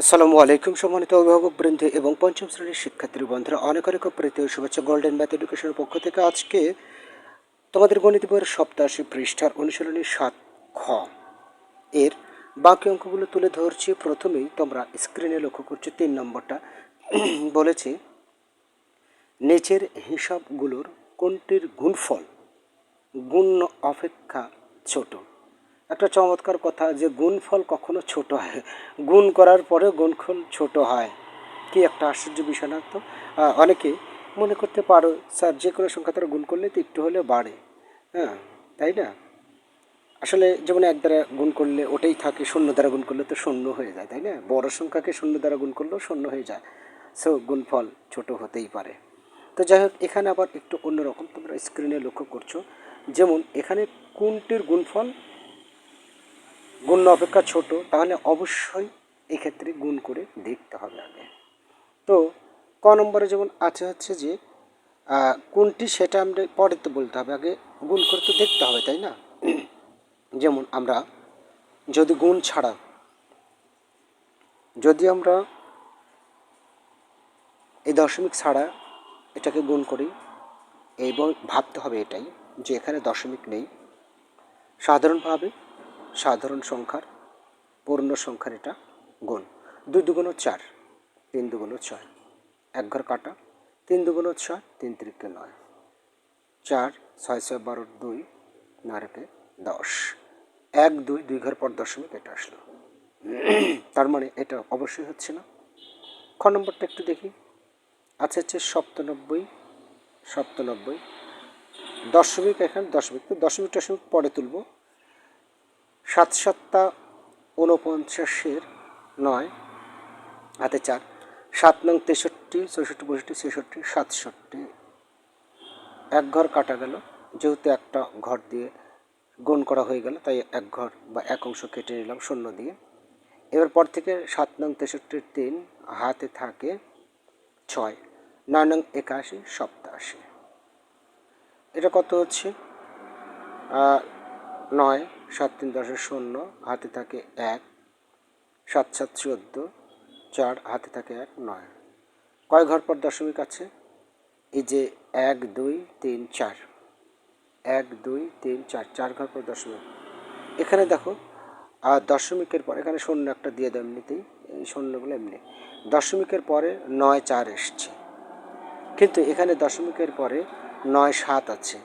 আসসালামু আলাইকুম, সম্মানিত অভিভাবক বৃন্দ এবং পঞ্চম শ্রেণির শিক্ষার্থী বন্ধুরা, অনেক অনেক প্রীতি শুভেচ্ছা। গোল্ডেন ম্যাথ এডুকেশনের পক্ষ থেকে আজকে তোমাদের গণিত বইয়ের সপ্তাশি পৃষ্ঠার অনুশীলনী সাত খ। এর বাকি অঙ্কগুলো তুলে ধরছি। প্রথমেই তোমরা স্ক্রিনে লক্ষ্য করছ, তিন নম্বরটা। বলেছে, নিচের হিসাবগুলোর কোনটির গুণফল গুণ অপেক্ষা ছোট? একটা চমৎকার কথা যে গুণফল কখনো ছোট হয়। গুণ করার পরেও গুণফল ছোট হয়। কি একটা আশ্চর্য বিষয় না তো? অনেকে মনে করতে পারো, স্যার, যে কোনো সংখ্যা তারা গুণ করলে তো একটু হলেও বাড়ে। হ্যাঁ তাই না? আসলে যেমন এক দ্বারা গুণ করলে ওটাই থাকে, শূন্য দ্বারা গুণ করলে তো শূন্য হয়ে যায়, তাই না? বড় সংখ্যাকে শূন্য দ্বারা গুণ করলেও শূন্য হয়ে যায়। সো, গুণফল ছোট হতেই পারে। তো যাই হোক, এখানে আবার একটু অন্যরকম তোমরা স্ক্রিনে লক্ষ্য করছ। যেমন এখানে কোনটির গুণফল গুণ অপেক্ষা ছোট, তাহলে অবশ্যই এক্ষেত্রে গুণ করে দেখতে হবে আগে। তো ক নম্বরে যেমন আছে হচ্ছে যে কোনটি সেটা আমরা পরে তো বলতে হবে, আগে গুণ করে তো দেখতে হবে, তাই না? যেমন আমরা, যদি গুণ ছাড়া, যদি আমরা এই দশমিক ছাড়া এটাকে গুণ করি, এবং ভাবতে হবে এটাই যে এখানে দশমিক নেই, সাধারণভাবে সাধারণ সংখ্যার, পূর্ণ সংখ্যার এটা গুণ। দুই দুগুণ চার, তিন দুগুণ ছয়। এক ঘর কাটা, তিন দুগুণ ছয়, তিন তিরিকে নয়। চার, ছয় ছয় বারো দুই নারকে দশ। এক দুই দুই ঘর পর দশমিক এটা আসলো। তার মানে এটা অবশ্যই হচ্ছে না। খ নম্বরটা একটু দেখি। আচ্ছা হচ্ছে সপ্তানব্বই সপ্তানব্বই। দশমিক এখানে দশমিক, তো দশমিক দশমিক পরে তুলব। সাত সাতটা ঊনপঞ্চাশের নয়, হাতে চার। সাত নং তেষট্টি, চৌষট্টি, পঁয়ষট্টি, ছেষট্টি, সাতষট্টি। এক ঘর কাটা গেল। যেহেতু একটা ঘর দিয়ে গুণ করা হয়ে গেল, তাই এক ঘর বা এক অংশ কেটে নিলাম শূন্য দিয়ে। এবার পর থেকে সাত নং তেষট্টির তিন হাতে থাকে ছয়, নয় নং একাশি, সপ্তাশি। এটা কত হচ্ছে? নয়, সাত তিন দশে শূন্য, হাতে থাকে এক, সাত সাত চোদ্দ, চার, হাতে থাকে এক, নয়। কয় ঘর পর দশমিক আছে? এই যে এক, দুই, তিন, চার। এক, দুই, তিন, চার চার ঘর পর দশমিক। এখানে দেখো আর দশমিকের পর, এখানে শূন্য একটা দিয়ে দেয় এমনিতেই, এই শূন্যগুলো এমনি। দশমিকের পরে নয়, চার এসছে। কিন্তু এখানে দশমিকের পরে নয়, সাত আছে।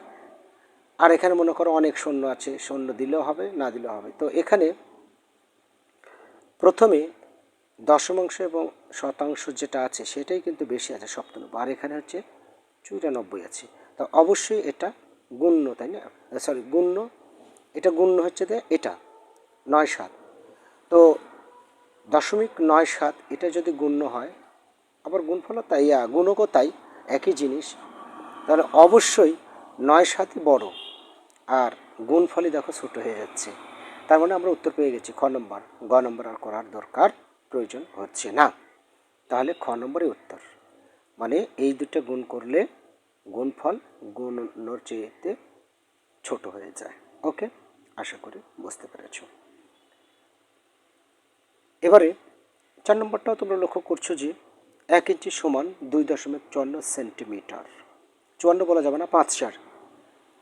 আর এখানে মনে করো অনেক শূন্য আছে শূন্য দিলেও হবে, না দিলেও হবে। তো এখানে প্রথমে দশমাংশ এবং শতাংশ যেটা আছে সেটাই কিন্তু বেশি আছে সপ্তানব্বই আর এখানে হচ্ছে চুরানব্বই আছে। তো অবশ্যই এটা গুণ্য, তাই না? সরি গুণ্য। এটা গুণ্য হচ্ছে যে এটা, নয় সাত। তো দশমিক নয় সাত, এটা যদি গুণ্য হয়, আবার গুণফলও তাই গুণকও তাই, একই জিনিস। তাহলে অবশ্যই নয় সাতই বড়। আর গুণফলই দেখো ছোট হয়ে যাচ্ছে। তার মানে আমরা উত্তর পেয়ে গেছি খ নম্বর। গ নম্বর আর করার দরকার প্রয়োজন হচ্ছে না। তাহলে খ নম্বরই উত্তর। মানে এই দুটো গুণ করলে গুণফল গুণর চেয়েতে ছোট হয়ে যায়। ওকে? আশা করি বুঝতে পেরেছ। এবারে চার নম্বরটাও তোমরা লক্ষ্য করছ যে এক ইঞ্চি সমান দুই দশমিক চুয়ান্ন সেন্টিমিটার। চুয়ান্ন বলা যাবে না, পাঁচ চার।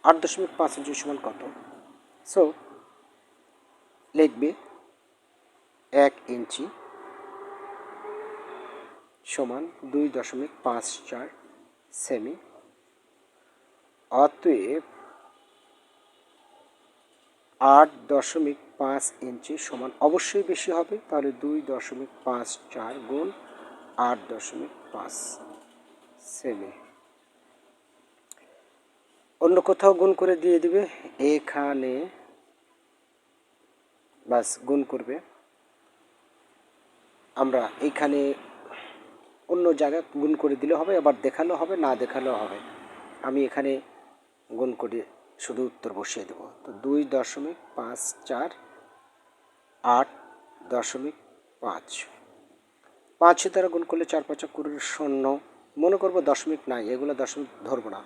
আট দশমিক পাঁচ ইঞ্চি সমান কত? সো লিখবে এক ইঞ্চি সমান দুই দশমিক পাঁচ চার সেমি। অতএব আট দশমিক পাঁচ ইঞ্চি সমান অবশ্যই বেশি হবে, তাহলে দুই দশমিক পাঁচ চার গুণ আট দশমিক পাঁচ সেমি। অন্য কোথাও গুণ করে দিয়ে দিবে। এখানে বাস গুণ করবে। আমরা এইখানে অন্য জায়গায় গুণ করে দিলে হবে, আবার দেখালেও হবে, না দেখালেও হবে। আমি এখানে গুণ করে শুধু উত্তর বসিয়ে দেবো। তো দুই দশমিক পাঁচ চার আট দশমিক পাঁচ। পাঁচ দ্বারা গুণ করলে চার পাঁচা কুড়ির শূন্য। মনে করব দশমিক নাই, এগুলো দশমিক ধরবো না।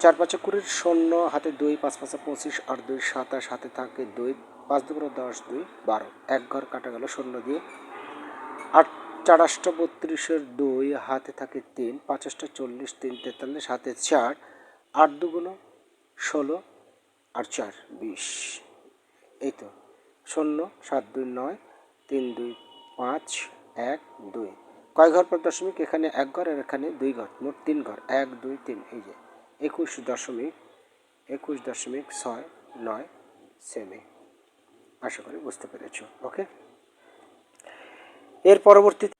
চার পাঁচা কুড়ির শূন্য, হাতে দুই, পাঁচ পাঁচা পঁচিশ আর দুই, সাতাশ, হাতে থাকে দুই, পাঁচ দুপুরে দশ, দুই, বারো। এক ঘর কাটা গেল শূন্য দিয়ে। আট চারাষ্ট বত্রিশের দুই, হাতে থাকে তিন পাঁচাশটা চল্লিশ, তিন তেতাল্লিশ, হাতে চার, আট দুগুণ ষোলো আর চার, বিশ। এই তো, শূন্য, সাত দুই নয়, তিন দুই পাঁচ, এক দুই। কয় ঘর পর দশমিক? এখানে এক ঘর আর এখানে দুই ঘর, মোট তিন ঘর, এক, দুই, তিন, এই যে। একুশ দশমিক একুশ দশমিক ছয় নয় সেমি। আশা করি বুঝতে পেরেছ, ওকে? এর পরবর্তীতে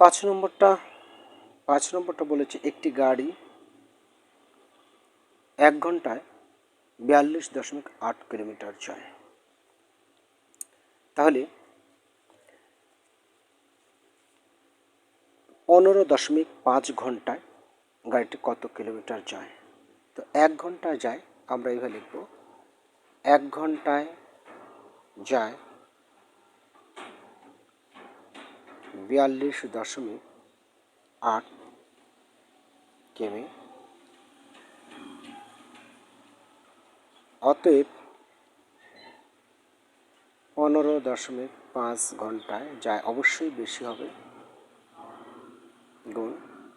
পাঁচ নম্বরটা পাঁচ নম্বরটা বলেছে একটি গাড়ি এক ঘন্টায় বিয়াল্লিশ দশমিক আট কিলোমিটার যায় তাহলে পনেরো দশমিক পাঁচ ঘন্টায় গাড়িটি কত কিলোমিটার যায়? তো এক ঘন্টায় যায়, আমরা এইভাবে লিখব। এক ঘন্টায় যায় বিয়াল্লিশ দশমিক আট কেমি। অতএব পনেরো দশমিক পাঁচ ঘন্টায় যায়, অবশ্যই বেশি হবে। গুণ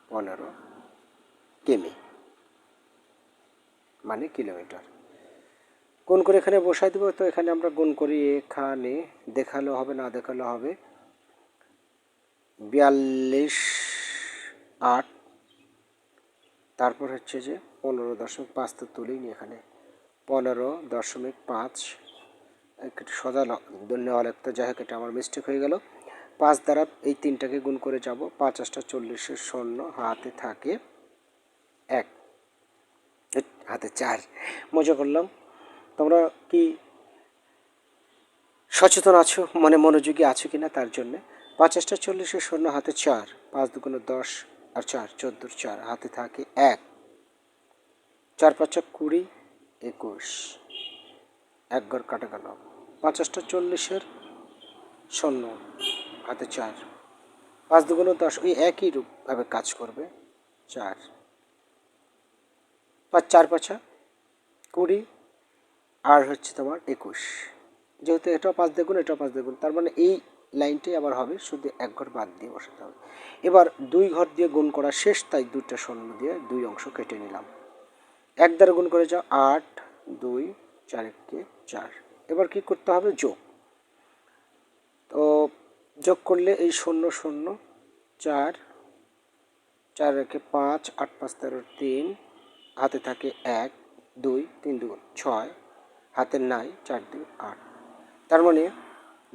পনেরো। কেমি মানে কিলোমিটার। গুণ করে এখানে বসাই দেবো, তো এখানে আমরা গুণ করি এখানে, দেখাল হবে, না দেখাল হবে। বিয়াল্লিশ আট, তারপর হচ্ছে যে পনেরো দশমিক পাঁচ তো তুলিনি এখানে। পনেরো দশমিক পাঁচ সোজা নেওয়া লাগতো যাই হোক, এটা আমার মিস্টেক হয়ে গেল। পাঁচ দ্বারা এই তিনটাকে গুণ করে যাব, পাঁচ আটটা চল্লিশের শূন্য হাতে থাকে। এক। হাতে চার। মজা করলাম। তোমরা কি সচেতন আছো? মানে মনোযোগী আছো কি না তার জন্যে। পাঁচাশটা চল্লিশের শূন্য, হাতে চার। পাঁচ দুগুণে দশ আর চার, চোদ্দোর চার। হাতে থাকে এক। চার পাঁচা কুড়ি, একুশ। এক ঘর কাটা গেল। পাঁচাশটা চল্লিশের শূন্য, হাতে চার। পাঁচ দুগুণে দশ, ওই একই রূপভাবে কাজ করবে। চার। পাঁচ চার পাঁচা কুড়ি, আর হচ্ছে তোমার একুশ। যেহেতু এটাও পাঁচ দেখুন এটাও পাঁচ দেখুন তার মানে এই লাইনটাই আবার হবে, শুধু এক ঘর বাদ দিয়ে বসাতে হবে। এবার দুই ঘর দিয়ে গুণ করা শেষ, তাই দুইটা শূন্য দিয়ে দুই অংশ কেটে নিলাম। এক দ্বারা গুণ করে যাও, আট, দুই, চার এককে চার। এবার কি করতে হবে? যোগ। তো যোগ করলে এই শূন্য শূন্য, চার চার রেখে পাঁচ, আট, পাঁচ, তেরো, তিন হাতে থাকে এক, দুই, তিন দুগুণ ছয়। হাতের নাই, চার, দুই, আট। তার মানে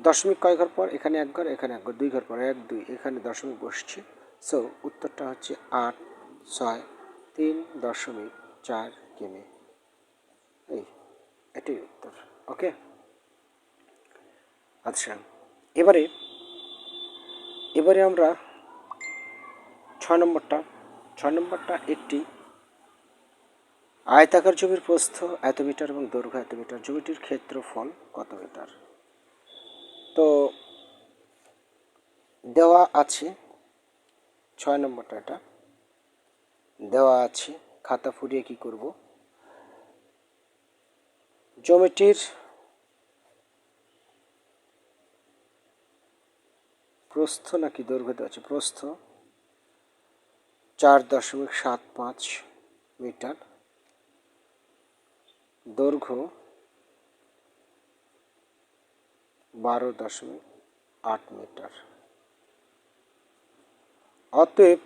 দশমিক কয় ঘর পর? এখানে এক ঘর, এখানে এক ঘর, দুই ঘর পর, এক, দুই। এখানে দশমিক বসছে। সো উত্তরটা হচ্ছে আট, ছয়, তিন দশমিক চার কেমে। এই, এটাই উত্তর। ওকে আচ্ছা এবারে এবারে আমরা ছয় নম্বরটা ছয় নম্বরটা একটি আয়তাকার জমির প্রস্থ এত মিটার এবং দৈর্ঘ্য এত মিটার। জমিটির ক্ষেত্রফল কত মিটার? তো দেওয়া আছে ছয় নম্বরটা এটা। দেওয়া আছে, খাতা ফুরিয়ে কি করব? জমিটির প্রস্থ নাকি দৈর্ঘ্য দেওয়া আছে? প্রস্থ চার দশমিক সাত পাঁচ মিটার। দৈর্ঘ্য বারো দশমিক আট মিটার। অতএব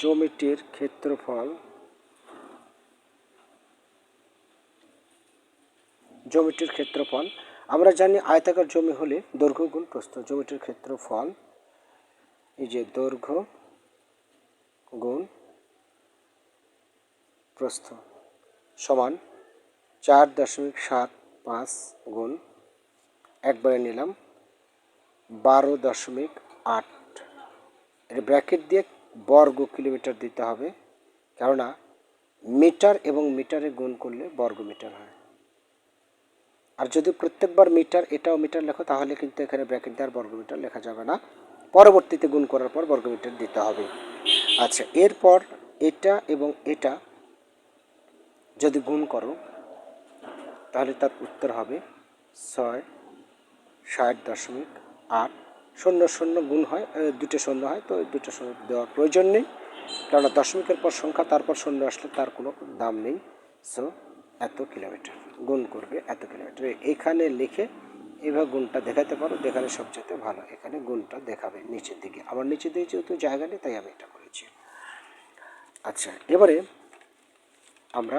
জমিটির ক্ষেত্রফল জমিটির ক্ষেত্রফল, আমরা জানি আয়তাকার জমি হলে দৈর্ঘ্য গুণ প্রস্থ। জমিটির ক্ষেত্রফল এই যে দৈর্ঘ্য গুণ প্রস্থ সমান চার দশমিক সাত পাঁচ গুণ একবারে নিলাম বারো দশমিক আট। এর ব্র্যাকেট দিয়ে বর্গ কিলোমিটার দিতে হবে, কেননা মিটার এবং মিটারে গুণ করলে বর্গ মিটার হয়। আর যদি প্রত্যেকবার মিটার এটাও মিটার লেখো, তাহলে কিন্তু এখানে ব্র্যাকেট দেওয়ার বর্গমিটার লেখা যাবে না। পরবর্তীতে গুণ করার পর বর্গমিটার দিতে হবে। আচ্ছা এরপর এটা এবং এটা যদি গুণ করো, তাহলে তার উত্তর হবে ছয়, ষাট দশমিক আট। শূন্য শূন্য গুণ হয় দুটো শূন্য হয়, তো দুটো শূন্য দেওয়ার প্রয়োজন নেই। কেননা দশমিকের পর সংখ্যা, তারপর শূন্য আসলে তার কোনো দাম নেই। সো, এত কিলোমিটার, গুণ করবে এত কিলোমিটার। এখানে লিখে এভাবে গুণটা দেখাতে পারো, দেখালে সবচেয়ে ভালো। এখানে গুণটা দেখাবে নিচের দিকে। আমার নিচের দিকে যেহেতু জায়গা নেই, তাই আমি এটা করেছি। আচ্ছা এবারে আমরা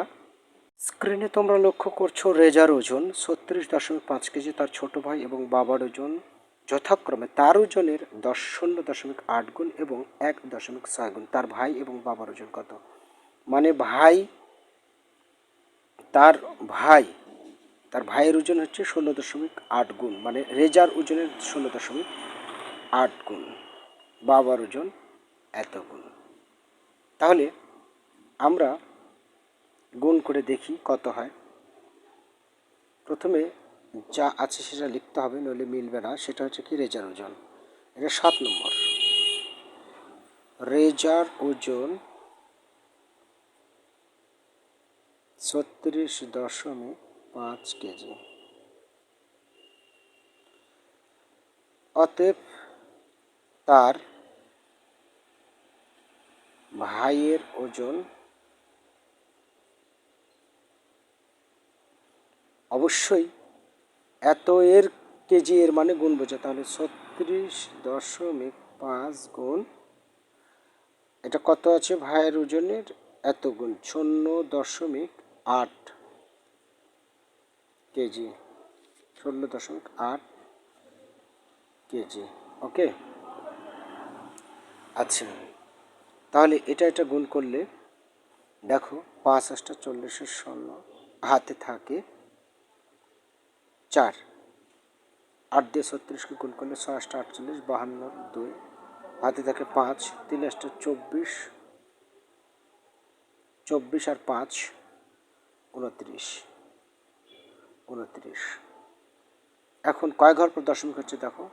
স্ক্রিনে তোমরা লক্ষ্য করছ রেজার ওজন, ছত্রিশ দশমিক পাঁচ কেজি তার ছোট ভাই এবং বাবার ওজন। যথাক্রমে তার ওজনের দশ শূন্য দশমিক আট গুণ এবং এক দশমিক ছয় গুণ। তার ভাই এবং বাবার ওজন কত? মানে ভাই, তার ভাই, তার ভাইয়ের ওজন হচ্ছে ষোলো দশমিক আট গুণ। মানে রেজার ওজনের ষোলো দশমিক আট গুণ। বাবার ওজন এত গুণ। তাহলে আমরা গুণ করে দেখি কত হয়। প্রথমে যা আছে সেটা লিখতে হবে, নইলে মিলবে না। সেটা হচ্ছে কি রেজার ওজন। এটা সাত নম্বর। রেজার ওজন ছত্রিশ দশমিক পাঁচ কেজি। অতএব তার ভাইয়ের ওজন অবশ্যই এত এর কেজি এর মানে গুণ বোঝা। তাহলে ছত্রিশ দশমিক পাঁচ গুণ, এটা কত আছে ভাইয়ের ওজনের? এত গুণ, শূন্য দশমিক আট কেজি ষোলো দশমিক আট কেজি, ওকে? আচ্ছা তাহলে এটা এটা গুণ করলে, দেখো পাঁচ আটটা চল্লিশের ষোলো হাতে থাকে চার। আট দিয়ে ছত্রিশকে গুণ করলে ছয় আটটা আটচল্লিশ, বাহান্ন দুই। হাতে থাকে পাঁচ, তিন আটটা চব্বিশ চব্বিশ আর পাঁচ, উনত্রিশ উনত্রিশ। এখন কয় ঘর পর দশমিক হচ্ছে দেখো?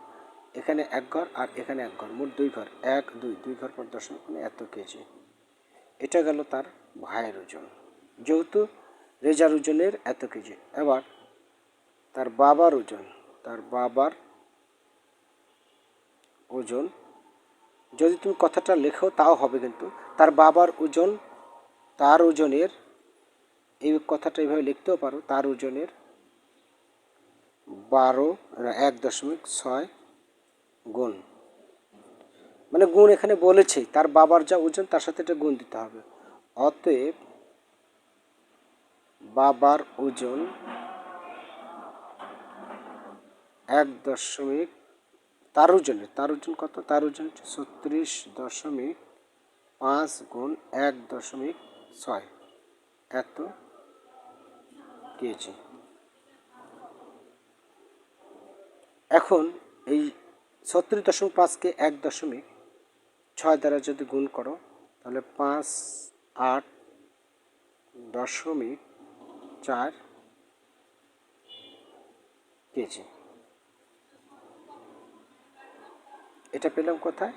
এখানে এক ঘর আর এখানে এক ঘর, মোট দুই ঘর, এক, দুই দুই ঘর পর দশমিক মানে এত কেজি। এটা গেল তার ভাইয়ের ওজন। যেহেতু রেজার ওজনের এত কেজি। এবার তার বাবার ওজন, তার বাবার ওজন। যদি তুমি কথাটা লেখো, তাও হবে কিন্তু। তার বাবার ওজন, তার ওজনের, এই কথাটা এইভাবে লিখতেও পারো, তার ওজনের বারো, এক দশমিক ছয় গুণ। মানে গুণ এখানে বলেছে তার বাবার যা ওজন, তার সাথে এটা গুণ দিতে হবে। অতএব বাবার ওজন এক দশমিক তার ওজনের তার ওজন কত? তার ওজন হচ্ছে ছত্রিশ দশমিক পাঁচ গুণ এক দশমিক ছয়। এত কেজি। এখন এই ছত্রিশ দশমিক পাঁচকে এক দশমিক ছয় দ্বারা যদি গুণ করো, তাহলে পাঁচ আট দশমিক চার কেজি এটা পেলাম কোথায়?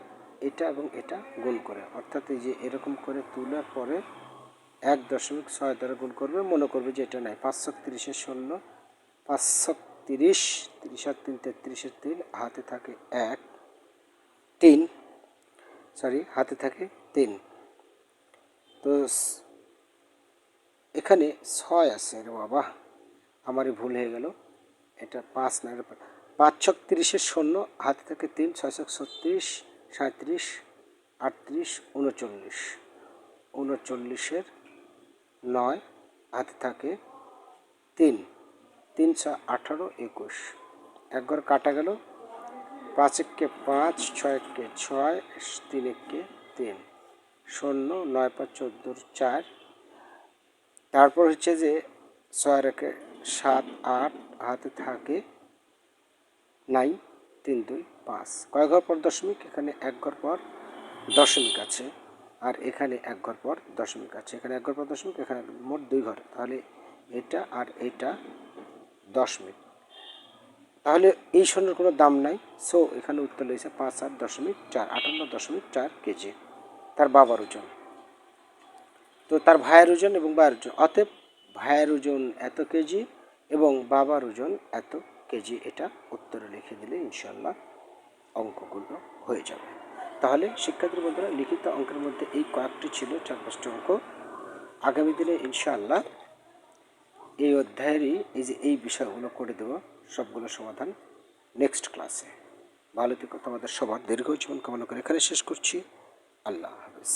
এটা এবং এটা গুণ করে। অর্থাৎ এই যে এরকম করে তোলার পরে এক দশমিক ছয় দ্বারা গুণ করবে, মনে করবে যে এটা নাই। পাঁচশো তিরিশের শূন্য পাঁচশো তিরিশ তিরিশ আর তিন তেত্রিশের তিন, হাতে থাকে এক, তিন সরি হাতে থাকে তিন। তো এখানে ছয় আছে রে বাবা। আমারই ভুল হয়ে গেল। এটা পাঁচ না, এটা পাঁচ ছক তিরিশের শূন্য, হাতে থাকে তিন, ছয় ছক ছত্রিশ সাঁত্রিশ আটত্রিশ, উনচল্লিশ। উনচল্লিশের নয়, হাতে থাকে তিন তিন ছয় আঠারো, একুশ। একবার কাটা গেল। পাঁচ এককে পাঁচ, ছয় এককে ছয়, তিন এককে তিন। শূন্য, নয় পাঁচ চোদ্দোর চার। তারপর হচ্ছে যে ছয় রেখে সাত, আট, হাতে থাকে নাই, তিন, দুই, পাঁচ। কয় ঘর পর দশমিক? এখানে এক ঘর পর দশমিক আছে। আর এখানে এক ঘর পর দশমিক আছে। এখানে এক ঘর পর দশমিক, এখানে মোট দুই ঘর। তাহলে এটা আর এটা দশমিক। তাহলে এই স্বর্ণের কোনো দাম নাই। সো এখানে উত্তর রয়েছে পাঁচ, আট দশমিক চার, আটান্ন দশমিক চার কেজি। তার বাবার ওজন। তো তার ভাইয়ের ওজন এবং বাবার ওজন। অতএব ভাইয়ের ওজন এত কেজি এবং বাবার ওজন এত কেজি এটা উত্তরে লিখে দিলে ইনশাল্লাহ অঙ্কগুলো হয়ে যাবে। তাহলে শিক্ষার্থী বন্ধুরা, লিখিত অঙ্কের মধ্যে এই কয়েকটি ছিল, চার পাঁচটি অঙ্ক। আগামী দিনে ইনশাআল্লাহ এই অধ্যায়েরই এই যে এই বিষয়গুলো করে দেবো, সবগুলো সমাধান নেক্সট ক্লাসে ভালো থেকো, তোমাদের সবার দীর্ঘ জীবন কামনা করে এখানে শেষ করছি। আল্লাহ হাফিজ।